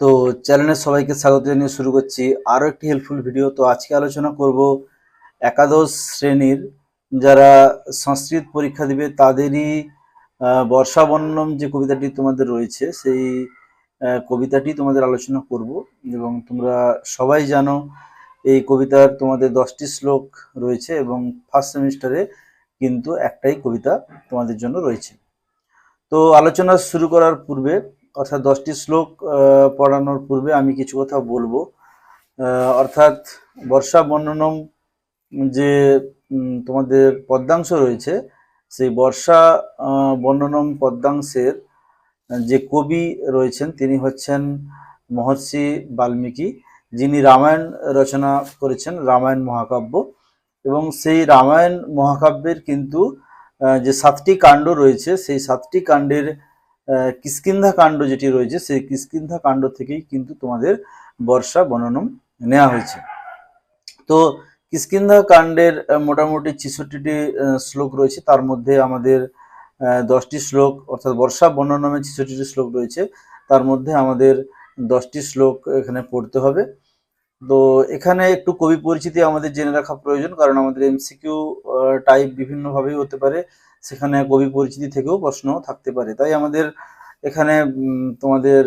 তো চ্যানেলের সবাইকে স্বাগত জানিয়ে শুরু করছি। আরও একটি হেল্পফুল ভিডিও তো আজকে আলোচনা করব একাদশ শ্রেণির যারা সংস্কৃত পরীক্ষা দিবে তাদেরই আহ, বর্ষা বর্ণম যে কবিতাটি তোমাদের রয়েছে সেই কবিতাটি তোমাদের আলোচনা করব এবং তোমরা সবাই জানো এই কবিতার তোমাদের দশটি শ্লোক রয়েছে এবং ফার্স্ট সেমিস্টারে কিন্তু একটাই কবিতা তোমাদের জন্য রয়েছে। তো আলোচনা শুরু করার পূর্বে অর্থাৎ দশটি শ্লোক পড়ানোর পূর্বে আমি কিছু কথা বলব। অর্থাৎ বর্ষা বর্ণনম যে তোমাদের পদ্মাংশ রয়েছে, সেই বর্ষা বর্ণনম পদ্মাংশের যে কবি রয়েছেন, তিনি হচ্ছেন মহর্ষি বাল্মীকি, যিনি রামায়ণ রচনা করেছেন, রামায়ণ মহাকাব্য। এবং সেই রামায়ণ মহাকাব্যের কিন্তু যে সাতটি কাণ্ড রয়েছে, সেই সাতটি কাণ্ডের কিষ্কিন্ধা কাণ্ড যেটি রয়েছে, সেই কিষ্কিন্ধা কাণ্ড থেকেই কিন্তু তোমাদের বর্ষা বর্ণনম নেওয়া হয়েছে। তো কিষ্কিন্ধা কাণ্ডের মোটামুটি ছেষট্টিটি শ্লোক রয়েছে। তার মধ্যে আমাদের দশটি শ্লোক, অর্থাৎ বর্ষা বর্ণনমে ছেষট্টিটি শ্লোক রয়েছে। তার মধ্যে আমাদের দশটি শ্লোক এখানে পড়তে হবে। তো এখানে একটু কবি পরিচিতি আমাদের জেনে রাখা প্রয়োজন, কারণ আমাদের এমসিকিউ টাইপ বিভিন্নভাবেই হতে পারে। সেখানে কবি পরিচিতি থেকেও প্রশ্ন থাকতে পারে। তাই আমাদের এখানে তোমাদের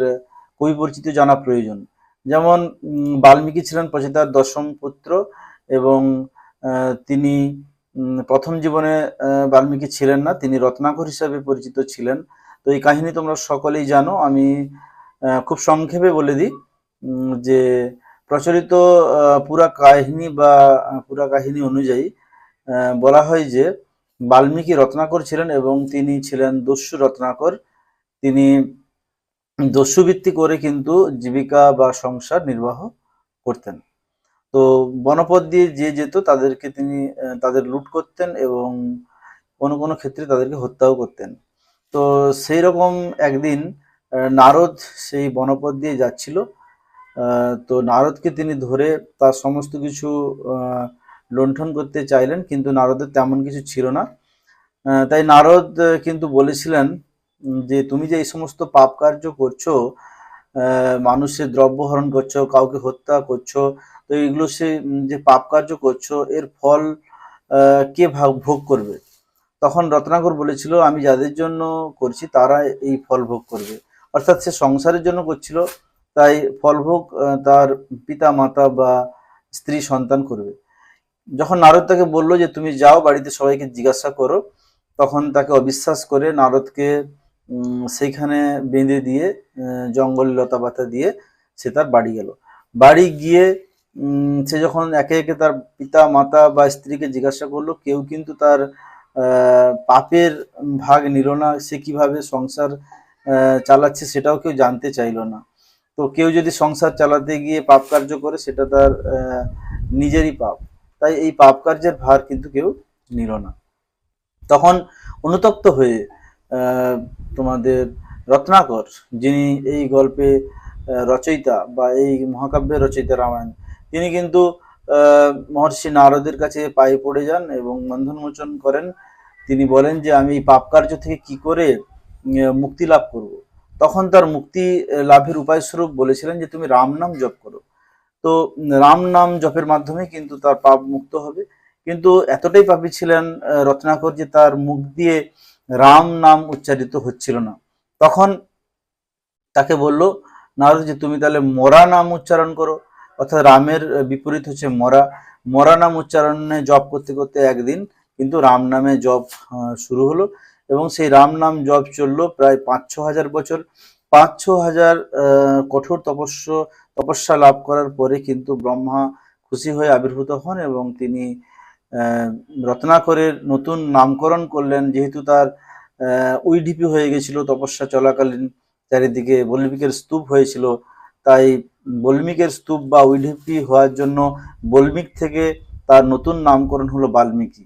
কবি পরিচিতি জানা প্রয়োজন। যেমন বাল্মীকি ছিলেন প্রচেতার দশম পুত্র এবং তিনি প্রথম জীবনে বাল্মীকি ছিলেন না, তিনি রত্নাকর হিসাবে পরিচিত ছিলেন। তো এই কাহিনী তোমরা সকলেই জানো। আমি খুব সংক্ষেপে বলে দিই যে প্রচলিত পুরা কাহিনী বা, পুরা কাহিনী অনুযায়ী বলা হয় যে বাল্মীকি রত্নাকর ছিলেন এবং তিনি ছিলেন দস্যু রত্নাকর। তিনি দস্যুবৃত্তি করে কিন্তু জীবিকা বা সংসার নির্বাহ করতেন। তো বনপথ দিয়ে যে যেত তাদেরকে তিনি, তাদের লুট করতেন এবং কোনো কোনো ক্ষেত্রে তাদেরকে হত্যাও করতেন। তো সেই রকম একদিন নারদ সেই বনপথ দিয়ে যাচ্ছিল। তো নারদকে তিনি ধরে তার সমস্ত কিছু লুণ্ঠন করতে চাইলেন, কিন্তু নারদের তেমন কিছু ছিল না। তাই নারদ কিন্তু বলেছিলেন যে তুমি যে এই সমস্ত পাপ কার্য করছ মানুষের দ্রব্য হরণ করছ, কাউকে হত্যা করছ, তো এগুলো সে যে পাপ কার্য করছ, এর ফল কে ভাগ, ভোগ করবে? তখন রত্নাকর বলেছিল, আমি যাদের জন্য করছি, তারা এই ফল ভোগ করবে। অর্থাৎ সে সংসারের জন্য করছিল, তাই ফলভোগ তার পিতা মাতা বা স্ত্রী সন্তান করবে। যখন নারদ তাকে বলল যে তুমি যাও বাড়িতে সবাইকে জিজ্ঞাসা করো, তখন তাকে অবিশ্বাস করে নারদকে সেইখানে বেঁধে দিয়ে জঙ্গল লতা পাতা দিয়ে সে তার বাড়ি গেল। বাড়ি গিয়ে সে যখন একে একে তার পিতা, মাতা বা স্ত্রীকে জিজ্ঞাসা করল, কেউ কিন্তু তার পাপের ভাগ নিল না, সে কীভাবে সংসার চালাচ্ছে সেটাও কেউ জানতে চাইলো না। তো কেউ যদি সংসার চালাতে গিয়ে পাপ কার্য করে, সেটা তার নিজেরই পাপ। তাই এই পাপ কার্যের ভার কিন্তু কেউ নিল না। তখন অনুতপ্ত হয়ে তোমাদের রত্নাকর, যিনি এই গল্পে রচয়িতা বা এই মহাকাব্যের রচয়িতা রামায়ণ, তিনি কিন্তু মহর্ষি নারদের কাছে পায়ে পড়ে যান এবং বন্ধনমোচন করেন। তিনি বলেন যে, আমি এই পাপ কার্য থেকে কি করে মুক্তি লাভ করব? তখন তার মুক্তি লাভের উপায় স্বরূপ বলেছিলেন যে, তুমি রাম নাম জপ করো। তো রাম নাম জপের মাধ্যমে কিন্তু তার পাপ মুক্ত হবে। কিন্তু এতটাই পাপী ছিলেন রত্নাকর যে তার মুখ দিয়ে রাম নাম উচ্চারিত হচ্ছিল না। তখন তাকে বলল, নারদ যে তুমি তাহলে মরা নাম উচ্চারণ করো। অর্থাৎ রামের বিপরীত হচ্ছে মরা। মরা নাম উচ্চারণে জপ করতে করতে একদিন কিন্তু রাম নামে জপ শুরু হলো এবং সেই রাম নাম জপ চলল প্রায় পাঁচ ছ হাজার বছর। পাঁচ ছ হাজার কঠোর তপস্য তপস্যা লাভ করার পরে কিন্তু ব্রহ্মা খুশি হয়ে আবির্ভূত হন এবং তিনি রত্নাকরের নতুন নামকরণ করলেন। যেহেতু তার আহ, উইঢিপি হয়ে গেছিল তপস্যা চলাকালীন চারিদিকে বল্মিকের স্তূপ হয়েছিল তাই বল্মিকের স্তূপ বা উইঢিপি হওয়ার জন্য বল্মিক থেকে তার নতুন নামকরণ হলো বাল্মীকি।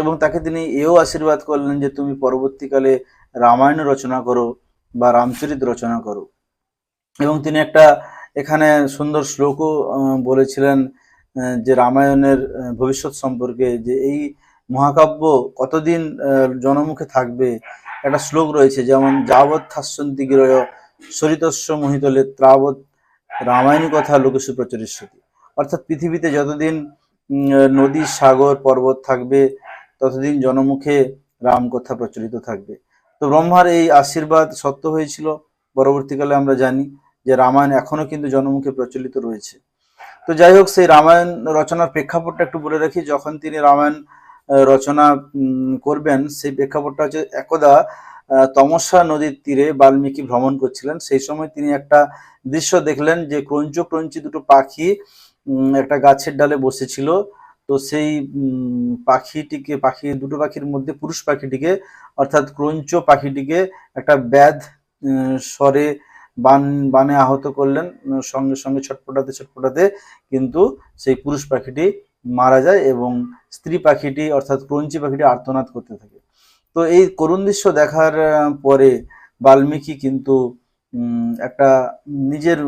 এবং তাকে তিনি এও আশীর্বাদ করলেন যে তুমি পরবর্তীকালে রামায়ণ রচনা করো। বা রামচরিত রচনা করো। এবং তিনি একটা এখানে সুন্দর শ্লোকও বলেছিলেন যে রামায়ণের ভবিষ্যৎ সম্পর্কে, যে এই মহাকাব্য কতদিন জনমুখে থাকবে, একটা শ্লোক রয়েছে, যেমন, যাবৎ থাস্যন্তি গিরয় সরিতস্য মোহিতলে ত্রাবৎ রামায়ণী কথা লোকেশু প্রচরিষ্যতি। অর্থাৎ পৃথিবীতে যতদিন নদী, সাগর, পর্বত থাকবে, ততদিন জনমুখে রাম কথা প্রচলিত থাকবে। তো ব্রহ্মার এই আশীর্বাদ সত্য হয়েছিল, পরবর্তীকালে আমরা জানি যে রামায়ণ এখনও কিন্তু জনমুখে প্রচলিত রয়েছে। তো যাই হোক, সেই রামায়ণ রচনার প্রেক্ষাপটটা একটু বলে রাখি, যখন তিনি রামায়ণ রচনা করবেন, সেই প্রেক্ষাপটটা হচ্ছে একদা তমসা নদীর তীরে বাল্মীকি ভ্রমণ করছিলেন। সেই সময় তিনি একটা দৃশ্য দেখলেন যে ক্রঞ্চ ক্রঞ্চি দুটো পাখি একটা গাছের ডালে বসেছিল। তো সেই পাখিটিকে, পাখি, দুটো পাখির মধ্যে পুরুষ পাখিটিকে, অর্থাৎ ক্রঞ্চ পাখিটিকে একটা ব্যাধ স্বরে বান, বানে আহত করলেন, সঙ্গে সঙ্গে ছটপটাতে ছটপটাতে কিন্তু সেই পুরুষ পাখিটি মারা যায় এবং স্ত্রী পাখিটি, অর্থাৎ ক্রঞ্চি পাখিটি আর্তনাদ করতে থাকে। তো এই করুণ দৃশ্য দেখার পরে বাল্মীকি কিন্তু একটা নিজের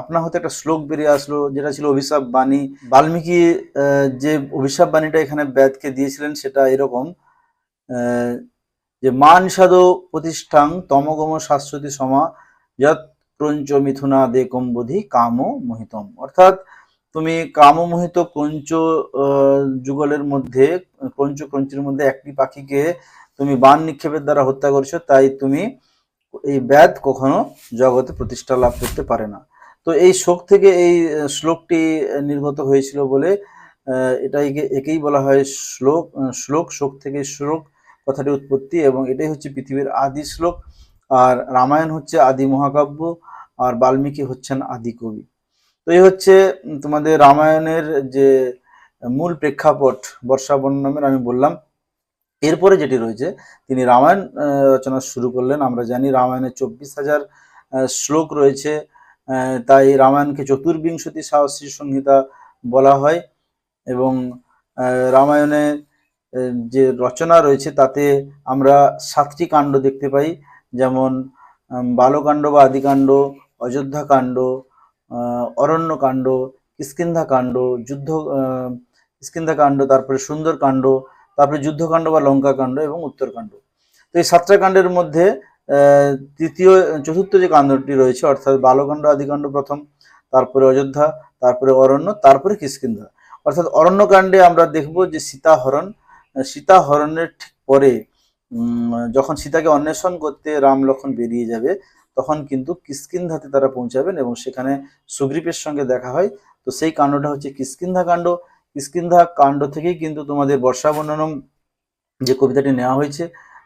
আপনা হতে একটা শ্লোক বেরিয়ে আসলো, যেটা ছিল অভিশাপ বাণী। বাল্মীকি যে অভিশাপ বাণীটা এখানে ব্যাদকে দিয়েছিলেন, সেটা এরকম যে মান সাধো প্রতিষ্ঠাং তমগম শাশ্বতী সমা যত ক্রঞ্চ মিথুনা দে কম্বোধি কাম মোহিতম। অর্থাৎ তুমি কামমোহিত ক্রঞ্চ যুগলের মধ্যে, ক্রঞ্চ ক্রঞ্চের মধ্যে একটি পাখিকে তুমি বান নিক্ষেপের দ্বারা হত্যা করছ, তাই তুমি এই ব্যাধ কখনো জগতে প্রতিষ্ঠা লাভ করতে পারে না। তো এই শোক থেকে এই শ্লোকটি নির্গত হয়েছিল বলে এটাই একেই বলা হয় শ্লোক শ্লোক, শোক থেকে শ্লোক কথাটি উৎপত্তি এবং এটাই হচ্ছে পৃথিবীর আদি শ্লোক। আর রামায়ণ হচ্ছে আদি মহাকাব্য, আর বাল্মীকি হচ্ছেন আদি কবি। তো এই হচ্ছে তোমাদের রামায়ণের যে মূল প্রেক্ষাপট বর্ষা নামের আমি বললাম। এরপরে যেটি রয়েছে তিনি রামায়ণ রচনা শুরু করলেন। আমরা জানি রামায়ণের চব্বিশ হাজার শ্লোক রয়েছে। তাই রামায়ণকে চতুর্বিংশতি সাহসী সংহিতা বলা হয় এবং আহ, রামায়ণে যে রচনা রয়েছে তাতে আমরা সাতটি কাণ্ড দেখতে পাই। যেমন বালকাণ্ড বা আদিকাণ্ড অযোধ্যাকাণ্ড কাণ্ড অরণ্যকাণ্ড কিষ্কিন্ধাকাণ্ড যুদ্ধ আহ, কিষ্কিন্ধাকাণ্ড তারপরে সুন্দরকাণ্ড তারপরে যুদ্ধকাণ্ড বা লঙ্কাকাণ্ড এবং উত্তরকাণ্ড। তো এই সাতটা কাণ্ডের মধ্যে তৃতীয়, চতুর্থ যে কাণ্ডটি রয়েছে, অর্থাৎ বালকাণ্ড, আদিকাণ্ড প্রথম, তারপরে অযোধ্যা, তারপরে অরণ্য, তারপরে কিষ্কিন্ধা। অর্থাৎ অরণ্যকাণ্ডে আমরা দেখব যে সীতাহরণ, সীতাহরণের ঠিক পরে যখন সীতাকে অন্বেষণ করতে রাম লক্ষণ বেরিয়ে যাবে, তখন কিন্তু কিষ্কিন্ধাতে তারা পৌঁছাবেন এবং সেখানে সুগ্রীবের সঙ্গে দেখা হয়। তো সেই কাণ্ডটা হচ্ছে কিষ্কিন্ধা কাণ্ড কিষ্কিন্ধা কাণ্ড থেকেই কিন্তু তোমাদের বর্ষা বর্ণনম যে কবিতাটি নেওয়া হয়েছে,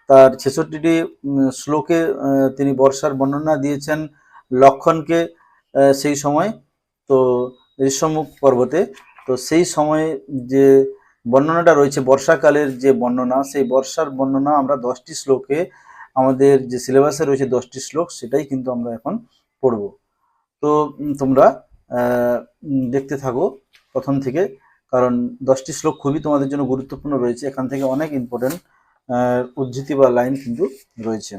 তার ছেষট্টিটি শ্লোকে তিনি বর্ষার বর্ণনা দিয়েছেন লক্ষণকে সেই সময়। তো ঋষ্যমুখ পর্বতে, তো সেই সময়ে যে বর্ণনাটা রয়েছে, বর্ষাকালের যে বর্ণনা, সেই বর্ষার বর্ণনা আমরা দশটি শ্লোকে, আমাদের যে সিলেবাসে রয়েছে দশটি শ্লোক, সেটাই কিন্তু আমরা এখন পড়ব। তো তোমরা দেখতে থাকো প্রথম থেকে। কারণ দশটি শ্লোক খুবই তোমাদের জন্য গুরুত্বপূর্ণ রয়েছে। এখান থেকে অনেক ইম্পর্টেন্ট উদ্ধৃতি বা লাইন কিন্তু রয়েছে।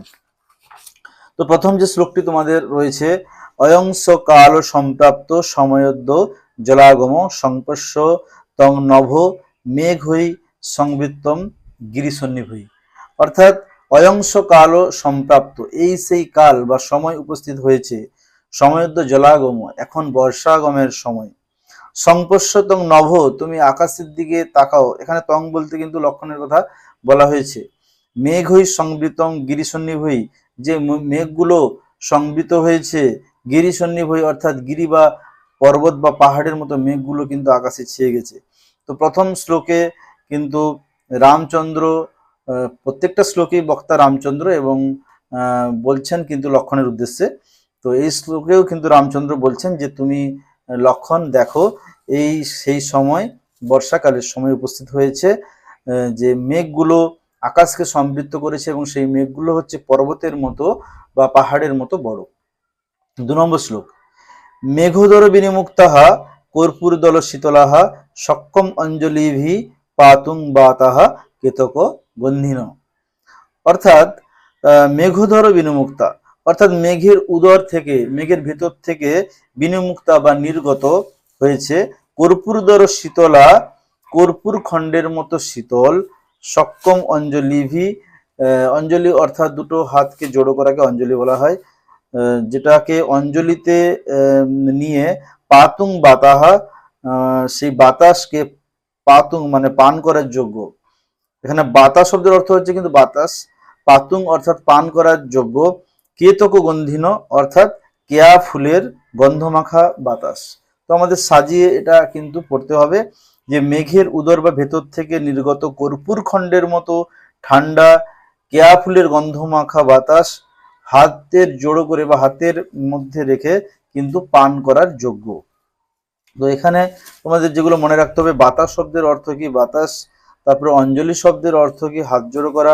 তো প্রথম যে শ্লোকটি তোমাদের রয়েছে অয়ংস কাল সম্প্রাপ্ত সময়দ্য জলাগম সংপর্শ তং নভ মেঘ হই সংবৃত্তম গিরিসন্নিভই অর্থাৎ অয়ংস কাল সম্প্রাপ্ত এই সেই কাল বা সময় উপস্থিত হয়েছে। সময়দ্য জলাগম, এখন বর্ষাগমের সময়। সংপর্শ তং নভ, তুমি আকাশের দিকে তাকাও। এখানে তং বলতে কিন্তু লক্ষণের কথা বলা হয়েছে। মেঘ হই সংবৃতং গিরিসন্নিভই যে মেঘগুলো সংবৃত হয়েছে গিরিসন্নিভই অর্থাৎ গিরি বা পর্বত বা পাহাড়ের মতো মেঘগুলো কিন্তু আকাশে ছেয়ে গেছে। তো প্রথম শ্লোকে কিন্তু রামচন্দ্র প্রত্যেকটা শ্লোকেই বক্তা রামচন্দ্র এবং বলছেন কিন্তু লক্ষণের উদ্দেশ্যে। তো এই শ্লোকেও কিন্তু রামচন্দ্র বলছেন যে তুমি লক্ষণ দেখো এই সেই সময় বর্ষাকালের সময় উপস্থিত হয়েছে যে মেঘগুলো আকাশকে সমৃদ্ধ করেছে এবং সেই মেঘগুলো হচ্ছে পর্বতের মতো বা পাহাড়ের মতো বড়। দু নম্বর শ্লোক। মেঘোদর বিনিমুক্তাহা কর্পূর দল শীতলাহা সক্ষম অঞ্জলিভি পাতুং বাতাহা কেতক গন্ধিন। অর্থাৎ আহ, মেঘোদর বিনিমুক্তা অর্থাৎ মেঘের উদর থেকে, মেঘের ভেতর থেকে বিনিমুক্তা বা নির্গত হয়েছে। কর্পূরদর শীতলা, কর্পূর খণ্ডের মতো শীতল, সক্ষম অঞ্জলিভি অঞ্জলি অর্থাৎ দুটো হাতকে জোড়ো করাকে অঞ্জলি বলা হয় যেটাকে অঞ্জলিতে নিয়ে পাতুং বাতাহা সেই বাতাসকে পাতুং মানে পান করার যোগ্য। এখানে বাতাস শব্দের অর্থ হচ্ছে কিন্তু বাতাস, পাতুং অর্থাৎ পান করার যোগ্য। কেতক গন্ধিন, অর্থাৎ কেয়া ফুলের গন্ধমাখা বাতাস। তো আমাদের সাজিয়ে এটা কিন্তু পড়তে হবে যে মেঘের উদর বা ভেতর থেকে নির্গত কর্পূর খণ্ডের মতো ঠান্ডা কেয়া ফুলের গন্ধমাখা বাতাস হাতের জোড়ো করে বা হাতের মধ্যে রেখে কিন্তু পান করার যোগ্য। তো এখানে তোমাদের যেগুলো মনে রাখতে হবে, বাতাস শব্দের অর্থ কি? বাতাস, তারপরে অঞ্জলি শব্দের অর্থ কি? হাত জোড়ো করা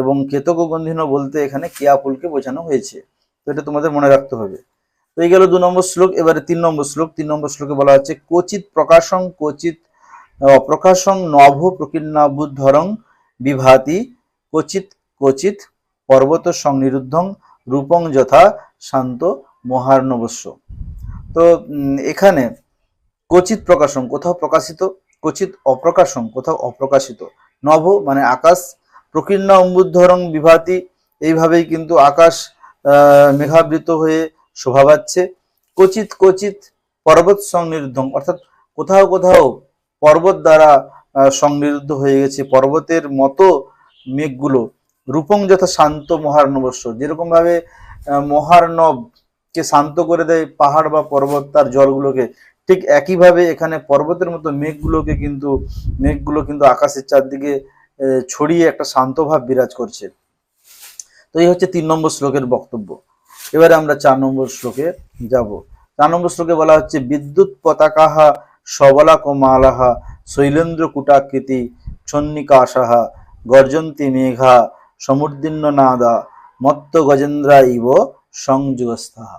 এবং কেতক গন্ধিন বলতে এখানে কেয়া ফুলকে বোঝানো হয়েছে। তো এটা তোমাদের মনে রাখতে হবে। তো এই গেল দু নম্বর শ্লোক, এবারে তিন নম্বর শ্লোক। তিন নম্বর শ্লোকে বলা হচ্ছে কোচিত প্রকাশং কোচিত অপ্রকাশং নভ প্রকীর্ণাবুদ্ধরং বিভাতি কোচিত কোচিত পর্বত সংনিরুদ্ধং রূপং যথা শান্ত মহার্ণবস্য। তো এখানে কোচিত প্রকাশং কোথাও প্রকাশিত কোচিত অপ্রকাশং কোথাও অপ্রকাশিত। নভ মানে আকাশ প্রকীর্ণ অম্বুদ্ধরং বিভাতি। এইভাবেই কিন্তু আকাশ মেঘাবৃত হয়ে শোভা পাচ্ছে। কোচিত কোচিত পর্বত সংনিরুদ্ধং। অর্থাৎ কোথাও কোথাও পর্বত দ্বারা সংনিরুদ্ধ হয়ে গেছে। পর্বতের মতো মেঘগুলো। রূপং যথা শান্ত মহার্ণবস্য। যেরকম ভাবে আহ, কে শান্ত করে দেয় পাহাড় বা পর্বত তার জলগুলোকে ঠিক একইভাবে এখানে পর্বতের মতো মেঘগুলোকে কিন্তু মেঘগুলো কিন্তু আকাশের চারদিকে ছড়িয়ে একটা শান্ত ভাব বিরাজ করছে। তো এই হচ্ছে তিন নম্বর শ্লোকের বক্তব্য। এবারে আমরা চার নম্বর শ্লোকে যাব। চার নম্বর শ্লোকে বলা হচ্ছে, বিদ্যুৎ পতাকাহা সবলা কমালাহা শৈলেন্দ্র কুটাকৃতি ছন্নিকাশাহা গর্জন্তি মেঘা সমুদ্দীর্ণ নাদা মত্ত গজেন্দ্রা ইব সংযুগস্থাহা।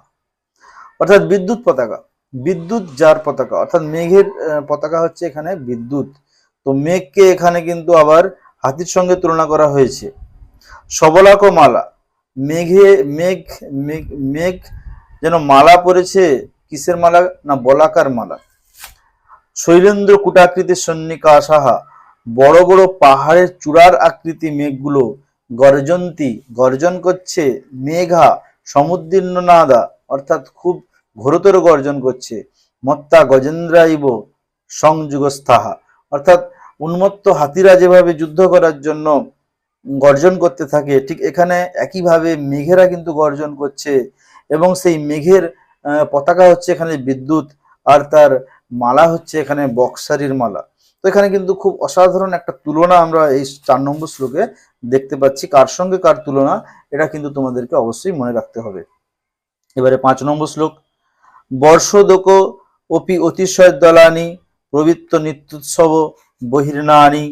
অর্থাৎ বিদ্যুৎ পতাকা, বিদ্যুৎ যার পতাকা, অর্থাৎ মেঘের পতাকা হচ্ছে এখানে বিদ্যুৎ। তো মেঘকে এখানে কিন্তু আবার হাতির সঙ্গে তুলনা করা হয়েছে। সবলাক মালা। মেঘে, মেঘ মেঘ যেন মালা পড়েছে কিসের মালা? না, বলাকার মালা। শৈলেন্দ্র কুটাকৃতির সন্নিকা সাহা। বড় বড় পাহাড়ের চূড়ার আকৃতি মেঘগুলো। গর্জন্তী, গর্জন করছে মেঘা সমুদ্দীর্ণ নাদা অর্থাৎ খুব ঘোরতর গর্জন করছে। মত্তা গজেন্দ্রাইব সংযুগস্থাহা। অর্থাৎ উন্মত্ত হাতিরা যেভাবে যুদ্ধ করার জন্য গর্জন করতে থাকে, ঠিক এখানে একইভাবে মেঘেরা কিন্তু গর্জন করছে এবং সেই মেঘের পতাকা হচ্ছে এখানে বিদ্যুৎ আর তার মালা হচ্ছে এখানে বক্সারির মালা। তো এখানে কিন্তু খুব অসাধারণ একটা তুলনা আমরা এই চার নম্বর শ্লোকে দেখতে পাচ্ছি। কার সঙ্গে কার তুলনা, এটা কিন্তু তোমাদেরকে অবশ্যই মনে রাখতে হবে। এবারে পাঁচ নম্বর শ্লোক, বর্ষদোক অপি অতিশয় দলানি প্রবৃত্ত নিত্যুৎসব বহির্নানি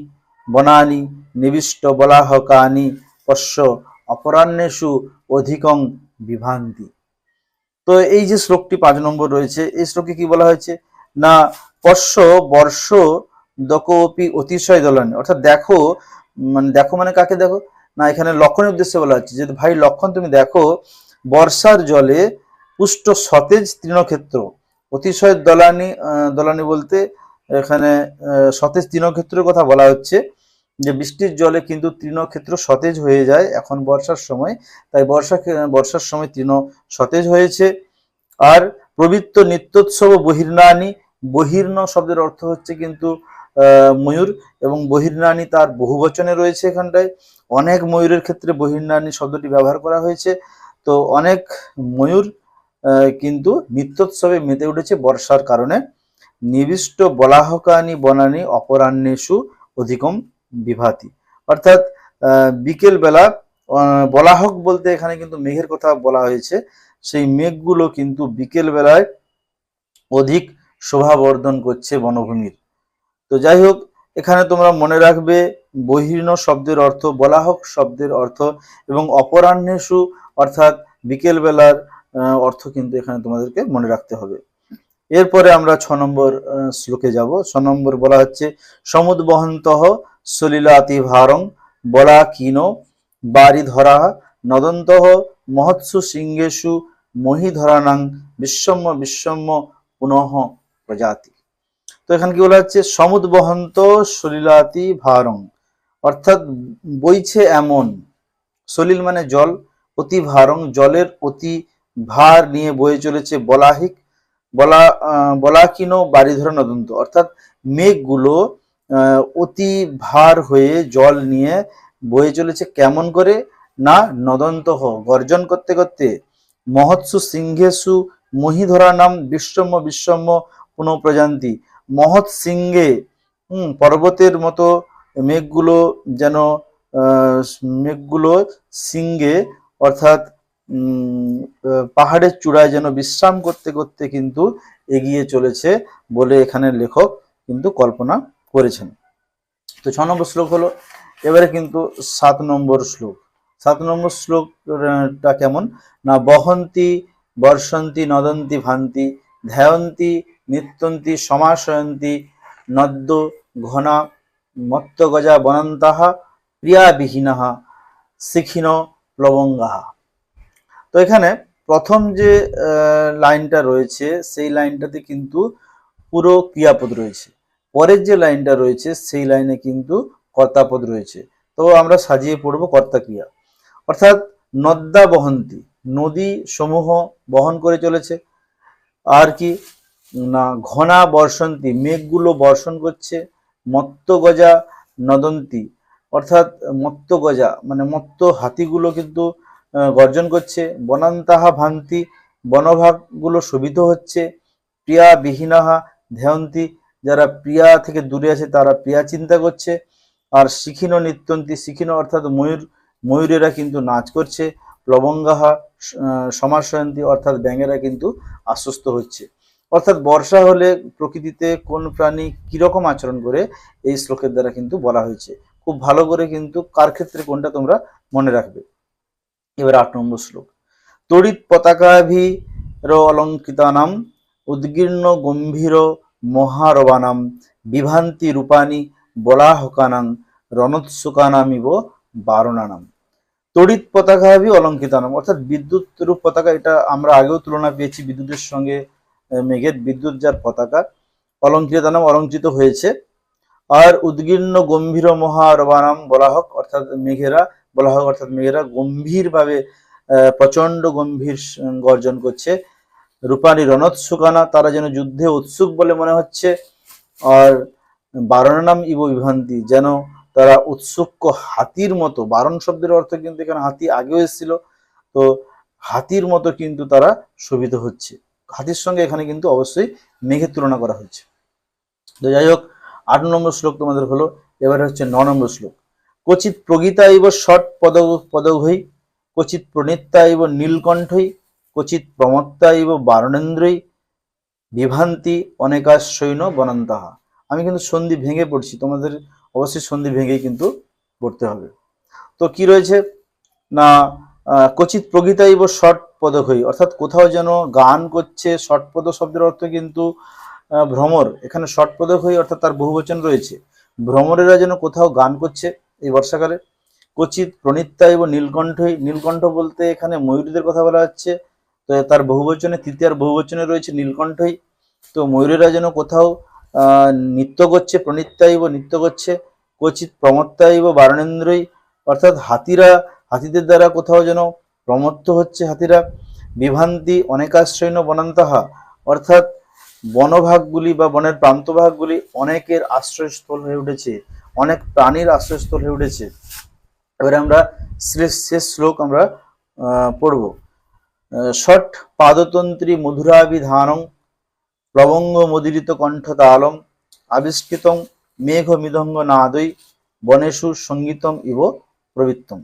বনানি, নিবিষ্ট বলাহকানি, পশ্য অপরাহ্নেষু অধিকং বিভান্তি। তো এই যে শ্লোকটি পাঁচ নম্বর রয়েছে, এই শ্লোকে কি বলা হয়েছে? না, পশ্য বর্ষ দকপি অতিশয় দলানি। অর্থাৎ দেখো মানে দেখো মানে কাকে দেখো? না, এখানে লক্ষণের উদ্দেশ্যে বলা হচ্ছে যে, ভাই লক্ষণ তুমি দেখো, বর্ষার জলে পুষ্ট সতেজ তৃণক্ষেত্র। অতিশয় দলানি দলানি বলতে এখানে সতেজ তৃণক্ষেত্রের কথা বলা হচ্ছে যে বৃষ্টির জলে কিন্তু তৃণক্ষেত্র সতেজ হয়ে যায় এখন বর্ষার সময়। তাই বর্ষা, বর্ষার সময় তৃণ সতেজ হয়েছে। আর প্রবৃত্ত নিত্যোৎসব বহির্নানি বহির্ন শব্দের অর্থ হচ্ছে কিন্তু ময়ূর এবং বহির্নানি তার বহু বচনে রয়েছে এখানটায়। অনেক ময়ূরের ক্ষেত্রে বহির্নানি শব্দটি ব্যবহার করা হয়েছে। তো অনেক ময়ূর কিন্তু নিত্যোৎসবে মেতে উঠেছে বর্ষার কারণে। নিবিষ্ট বলাহকানি বনানি অপরাহ্নেষু অধিকম বিভাতি। অর্থাৎ আহ, বিকেল বেলা আহ, বলাহক বলতে এখানে কিন্তু মেঘের কথা বলা হয়েছে। সেই মেঘগুলো কিন্তু বিকেল বেলায় অধিক শোভাবর্ধন করছে বনভূমির। তো যাই হোক এখানে তোমরা মনে রাখবে বহির্ণ শব্দের অর্থ বলাহক শব্দের অর্থ এবং অপরাহ্নেষু অর্থাৎ বিকেল বেলার আহ, অর্থ কিন্তু এখানে তোমাদেরকে মনে রাখতে হবে। এরপরে আমরা ছ নম্বর শ্লোকে যাব। ছ নম্বর বলা হচ্ছে, সমুদ্বহন্তঃ সলিলাতি ভারং বলা কিনো বাড়ি ধরা নদন্তঃ মহৎসু সিংহেশু মহিধরানাং বিশ্বম্য বিশ্বম্য পুনঃ প্রজাতি। তো এখানে কি বলা হচ্ছে, সমুদ্বহন্ত সলিলাতি ভারং। অর্থাৎ বইছে এমন, সলিল মানে জল, অতি ভারং, জলের অতি ভার নিয়ে বয়ে চলেছে বলাহিক বলা আহ, বলাকিনো বাড়ি ধরা নদন্ত। অর্থাৎ মেঘগুলো অতি ভার হয়ে জল নিয়ে বয়ে চলেছে কেমন করে? না নদন্ত গর্জন করতে করতে মহৎসু সিংহেসু মহিধরা নাম বিশ্বম্য বিশ্বম্য পুনঃপ্রজান্তি। মহৎ সিংহে পর্বতের মতো মেঘগুলো যেন মেঘগুলো সিংহে অর্থাৎ পাহাড়ের চূড়ায় যেন বিশ্রাম করতে করতে কিন্তু এগিয়ে চলেছে বলে এখানে লেখক কিন্তু কল্পনা করেছেন। তো ছ নম্বর শ্লোক হলো, এবারে কিন্তু সাত নম্বর শ্লোক। সাত নম্বর শ্লোকটা কেমন? না বহন্তি বর্ষন্তি নদন্তি ভান্তি ধ্যায়ন্তি নিত্যন্তি সমাশয়ন্তি নদ্য ঘনা মত্তগজা বনন্তাহা প্রিয়াবিহীনাহা শিখিন প্লবঙ্গাহা। তো এখানে প্রথম যে লাইনটা রয়েছে, সেই লাইনটাতে কিন্তু পুরো ক্রিয়াপদ রয়েছে। পরের যে লাইনটা রয়েছে, সেই লাইনে কিন্তু কর্তাপদ রয়েছে। তো আমরা সাজিয়ে পড়ব কর্তা ক্রিয়া। অর্থাৎ নদ্যা বহন্তি, নদী সমূহ বহন করে চলেছে। আর কি, না, ঘনা বর্ষন্তি, মেঘগুলো বর্ষণ করছে। মত্ত গজা নদন্তি, অর্থাৎ মত্ত গজা মানে মত্ত হাতিগুলো কিন্তু গর্জন করছে বনান্তাহা ভান্তি বনভাগগুলো শোভিত হচ্ছে প্রিয়া বিহীনাহা ধ্যায়ন্তি যারা প্রিয়া থেকে দূরে আছে তারা প্রিয়া চিন্তা করছে আর শিখিন নিত্যন্তি শিখিন অর্থাৎ ময়ূর ময়ূরেরা কিন্তু নাচ করছে প্লবঙ্গাহা আহ, সমাশয়ন্তী অর্থাৎ ব্যাঙেরা কিন্তু আশ্বস্ত হচ্ছে। অর্থাৎ বর্ষা হলে প্রকৃতিতে কোন প্রাণী কীরকম আচরণ করে এই শ্লোকের দ্বারা কিন্তু বলা হয়েছে। খুব ভালো করে কিন্তু কার ক্ষেত্রে কোনটা তোমরা মনে রাখবে? এবার আট নম্বর শ্লোক। তড়িৎ পতাকাভির অলঙ্কৃতানাম, উদ্গীর্ণ গম্ভীর মহারবানাম, বিভান্তি রূপানি বলাহকানাং, রণোৎসুকানামিব বারণানাম। তড়িৎ পতাকাভি অলঙ্কৃতানাম, অর্থাৎ বিদ্যুৎ রূপ পতাকা, এটা আমরা আগেও তুলনা পেয়েছি বিদ্যুতের সঙ্গে মেঘের বিদ্যুৎ যার পতাকা, অলঙ্কৃতানাম অলঙ্কৃত হয়েছে। আর উদ্গীর্ণ গম্ভীর মহারবানাম বলা হোক অর্থাৎ মেঘেরা বলা হয় অর্থাৎ মেয়েরা গম্ভীরভাবে আহ, প্রচণ্ড গম্ভীর গর্জন করছে। রূপানি রণোৎসুকানা তারা যেন যুদ্ধে উৎসুক বলে মনে হচ্ছে। আর বারণানাম ইব বিভ্রান্তি যেন তারা উৎসুক হাতির মতো। বারণ শব্দের অর্থ কিন্তু এখানে হাতি আগেও এসেছিল। তো হাতির মতো কিন্তু তারা শোভিত হচ্ছে। হাতির সঙ্গে এখানে কিন্তু অবশ্যই মেঘের তুলনা করা হচ্ছে। তো যাই হোক আট নম্বর শ্লোক তোমাদের হলো এবারে হচ্ছে ন নম্বর শ্লোক। কচিত প্রগীতা ইব ষট পদ পদঘই কচিত প্রণীতা ইব নীলকণ্ঠই কচিত প্রমত্তা ইব বারণেন্দ্রই বিভ্রান্তি বিভান্তি সৈন্য বনন্তাহা আমি কিন্তু সন্ধি ভেঙে পড়ছি তোমাদের অবশ্যই সন্ধি ভেঙেই কিন্তু পড়তে হবে। তো কি রয়েছে? না আহ, কচিত প্রগীতাইব ষট পদকই অর্থাৎ কোথাও যেন গান করছে ষটপদ শব্দের অর্থ কিন্তু ভ্রমর। এখানে ষটপদক হই অর্থাৎ তার বহুবচন রয়েছে। ভ্রমরেরা যেন কোথাও গান করছে এই বর্ষাকালে। কচিত প্রণিত্যা এবং নীলকণ্ঠই নীলকণ্ঠ বলতে এখানে ময়ূরীদের কথা বলা হচ্ছে। তো তার বহুবচনে, তৃতীয়ার বহুবচনে রয়েছে নীলকণ্ঠই। তো ময়ূরেরা যেন কোথাও নৃত্য করছে প্রণিত্যাইব নৃত্য করছে, কচিত প্রমত্তাইব বারণেন্দ্রই। অর্থাৎ হাতিরা, হাতিদের দ্বারা কোথাও যেন প্রমত্ত হচ্ছে হাতিরা। বিভান্তি, অনেকাশ্রয়ণ বনান্তহা। অর্থাৎ বনভাগগুলি বা বনের প্রান্তভাগগুলি অনেকের আশ্রয়স্থল হয়ে উঠেছে। অনেক প্রাণীর আশ্রয়স্থল হয়ে উঠেছে। এবারে আমরা শেষ শ্লোক আমরা পড়ব। ষট পাদতন্ত্রী প্লবঙ্গ মুদিরিত কণ্ঠ তালম আবিষ্কৃতং মেঘ মৃদঙ্গ নাদই বনেশু সঙ্গীতম ইব প্রবৃত্তম।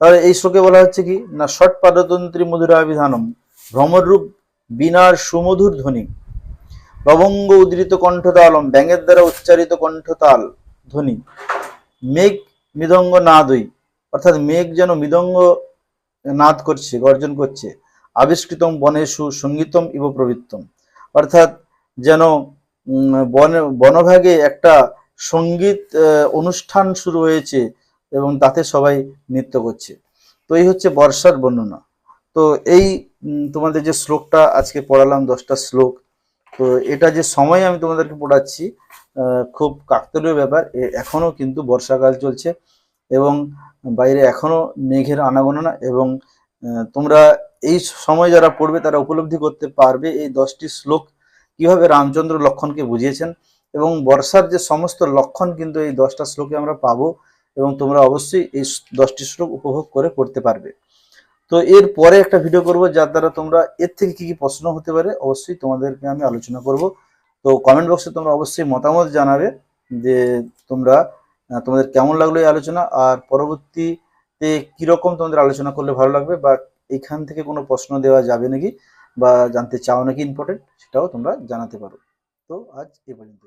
তাহলে এই শ্লোকে বলা হচ্ছে কি? না, ষট পাদতন্ত্রী মধুরাবিধানম ভ্রমরূপ বিনার সুমধুর ধ্বনি। লবঙ্গ উদ্ধৃত কণ্ঠতালম ব্যাঙের দ্বারা উচ্চারিত কণ্ঠতাল ধ্বনি। মেঘ মৃদঙ্গ নাদই অর্থাৎ মেঘ যেন মৃদঙ্গ নাদ করছে, গর্জন করছে। আবিষ্কৃতম বনেশু সঙ্গীতম ইব প্রবৃত্তম, অর্থাৎ যেন বন, বনভাগে একটা সংগীত অনুষ্ঠান শুরু হয়েছে এবং তাতে সবাই নৃত্য করছে। তো এই হচ্ছে বর্ষার বর্ণনা। তো এই তোমাদের যে শ্লোকটা আজকে পড়ালাম দশটা শ্লোক, তো এটা যে সময় আমি তোমাদেরকে পড়াচ্ছি খুব কাকতলীয় ব্যাপার। এখনও কিন্তু বর্ষাকাল চলছে এবং বাইরে এখনও মেঘের আনাগোনা এবং তোমরা এই সময় যারা পড়বে তারা উপলব্ধি করতে পারবে এই দশটি শ্লোক কীভাবে রামচন্দ্র লক্ষণকে বুঝিয়েছেন এবং বর্ষার যে সমস্ত লক্ষণ কিন্তু এই দশটা শ্লোকে আমরা পাবো এবং তোমরা অবশ্যই এই দশটি শ্লোক উপভোগ করে পড়তে পারবে। তো এর পরে একটা ভিডিও করব, যার দ্বারা তোমরা এর থেকে কি কি প্রশ্ন হতে পারে অবশ্যই তোমাদেরকে আমি আলোচনা করব। তো কমেন্ট বক্সে তোমরা অবশ্যই মতামত জানাবে যে তোমরা তোমাদের কেমন লাগল এই আলোচনা আর পরবর্তীতে কীরকম তোমাদের আলোচনা করলে ভালো লাগবে বা এখান থেকে কোনো প্রশ্ন দেওয়া যাবে নাকি বা জানতে চাও নাকি ইম্পর্টেন্ট সেটাও তোমরা জানাতে পারো। তো আজ এ পর্যন্ত